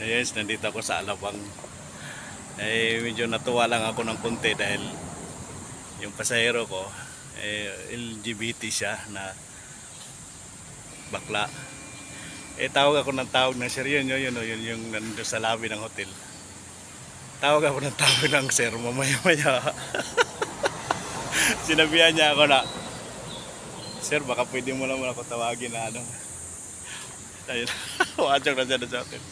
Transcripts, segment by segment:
Yes, nandito ako sa Alabang. Eh, medyo natuwa lang ako ng konti dahil yung pasahero ko, eh, LGBT siya na bakla. Eh, tawag ako ng tawag ng sir, yun, yun, yun, yun, yung nandun sa lobby ng hotel. Tawag ako ng tawag ng sir, mamaya-maya. Sinabihan niya ako na, Sir, baka pwede mo naman ako tawagin na ano. Ayun, wajak na siya na sa akin.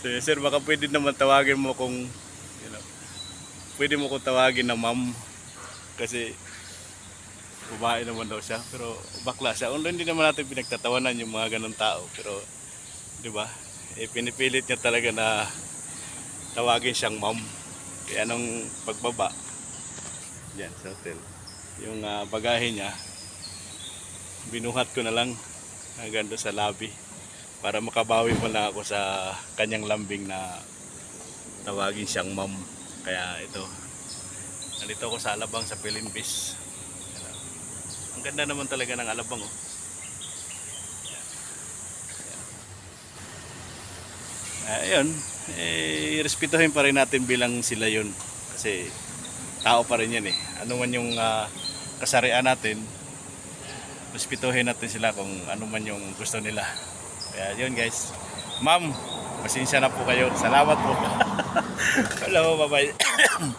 So, sir, baka pwede naman tawagin mo kung, you know, pwede mo kong tawagin na ma'am. Kasi, babae naman daw siya. Pero, bakla siya. Although hindi naman natin pinagtatawanan yung mga ganong tao. Pero, di ba, eh, pinipilit niya talaga na tawagin siyang ma'am. Kaya nung pagbaba, yan sa hotel, yung ah, bagahe niya, binuhat ko na lang hanggang doon sa lobby para makabawi mo lang ako sa kanyang lambing na tawagin siyang ma'am. Kaya ito, nandito ako sa Alabang sa Pilinbis. Ang ganda naman talaga ng Alabang oh. Ayun, eh, respetuhin pa rin natin bilang sila yun. Kasi tao pa rin yan eh. Ano man yung ah, kasarian natin, respetuhin natin sila kung ano man yung gusto nila. Kaya yun guys. Ma'am, pasensya na po kayo. Salamat po. Hello, bye-bye.